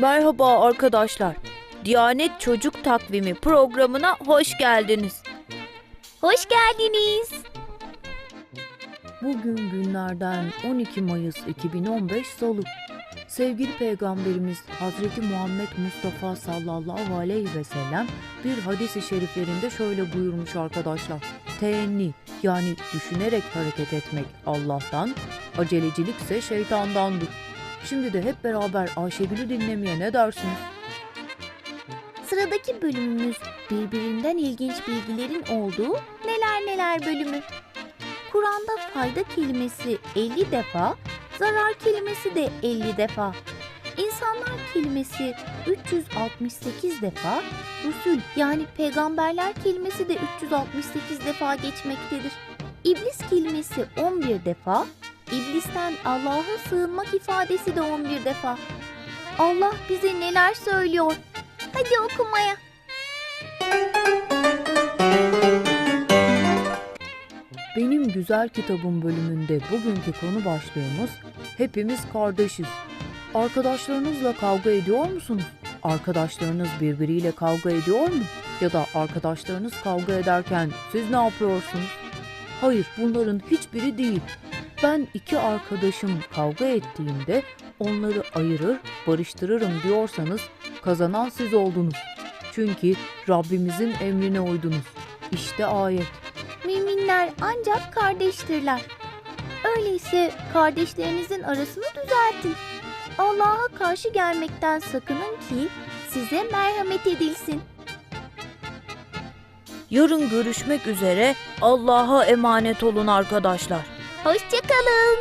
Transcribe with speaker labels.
Speaker 1: Merhaba arkadaşlar. Diyanet Çocuk Takvimi programına hoş geldiniz.
Speaker 2: Hoş geldiniz.
Speaker 1: Bugün günlerden 12 Mayıs 2015 Salı. Sevgili Peygamberimiz Hazreti Muhammed Mustafa sallallahu aleyhi ve sellem bir hadis-i şeriflerinde şöyle buyurmuş arkadaşlar. Teenni yani düşünerek hareket etmek Allah'tan, acelecilik ise şeytandandır. Şimdi de hep beraber Ayşegül'ü dinlemeye ne dersiniz?
Speaker 2: Sıradaki bölümümüz birbirinden ilginç bilgilerin olduğu neler neler bölümü. Kur'an'da fayda kelimesi 50 defa, zarar kelimesi de 50 defa. İnsanlar kelimesi 368 defa, Rusul yani peygamberler kelimesi de 368 defa geçmektedir. İblis kelimesi 11 defa, İblisten Allah'a sığınmak ifadesi de 11 defa. Allah bize neler söylüyor? Hadi okumaya.
Speaker 1: Benim Güzel Kitabım bölümünde bugünkü konu başlığımız Hepimiz kardeşiz. Arkadaşlarınızla kavga ediyor musunuz? Arkadaşlarınız birbiriyle kavga ediyor mu? Ya da arkadaşlarınız kavga ederken siz ne yapıyorsunuz? Hayır, bunların hiçbiri değil. Ben iki arkadaşım kavga ettiğinde onları ayırır, barıştırırım diyorsanız kazanan siz oldunuz. Çünkü Rabbimizin emrine uydunuz. İşte ayet.
Speaker 2: Müminler ancak kardeştirler. Öyleyse kardeşlerinizin arasını düzeltin. Allah'a karşı gelmekten sakının ki size merhamet edilsin.
Speaker 1: Yarın görüşmek üzere. Allah'a emanet olun arkadaşlar.
Speaker 2: Hoşçakalın.